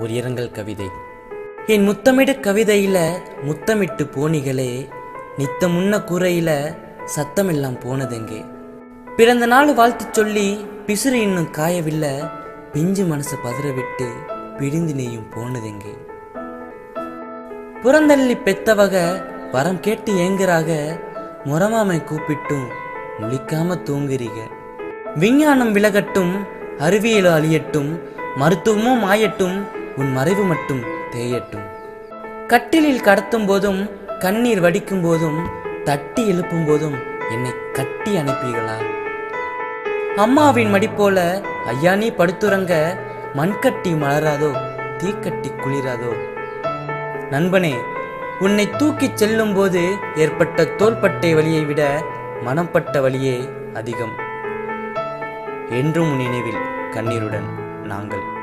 ஒரு இரங்கல் கவிதை. என் முத்தமிட கவிதையில முத்தமிட்டு போனிகளே நித்த முன்ன கூரையில சத்தமெல்லாம் போனதெங்கே? பிறந்த நாள் வாழ்த்து சொல்லி பிசுறு இன்னும் காயவில்லை பிஞ்சு மனசு பதற விட்டு பிரிந்து நீயும் போனதெங்கே? புறந்தள்ளி பெத்தவக வரம் கேட்டு ஏங்குறாக முறமாமை கூப்பிட்டும் முழிக்காம தூங்குறீங்க விஞ்ஞானம் விலகட்டும் அறிவியல் அழியட்டும் மருத்துவமும் மாயட்டும் உன் மறைவு மட்டும் தேயட்டும். கட்டிலில் கடத்தும் போதும் கண்ணீர் வடிக்கும் போதும் தட்டி எழுப்பும் போதும் என்னை கட்டி அனுப்பீர்களா அம்மாவின் மடி போல ஐயா நீ படுத்துறங்க மண்கட்டி மலராதோ தீக்கட்டி குளிராதோ? நண்பனே உன்னை தூக்கிச் செல்லும் போது ஏற்பட்ட தோள்பட்டை வலியை விட மனப்பட்ட வலியே அதிகம். என்றும் உன் நினைவில் கண்ணீருடன் நாங்கள்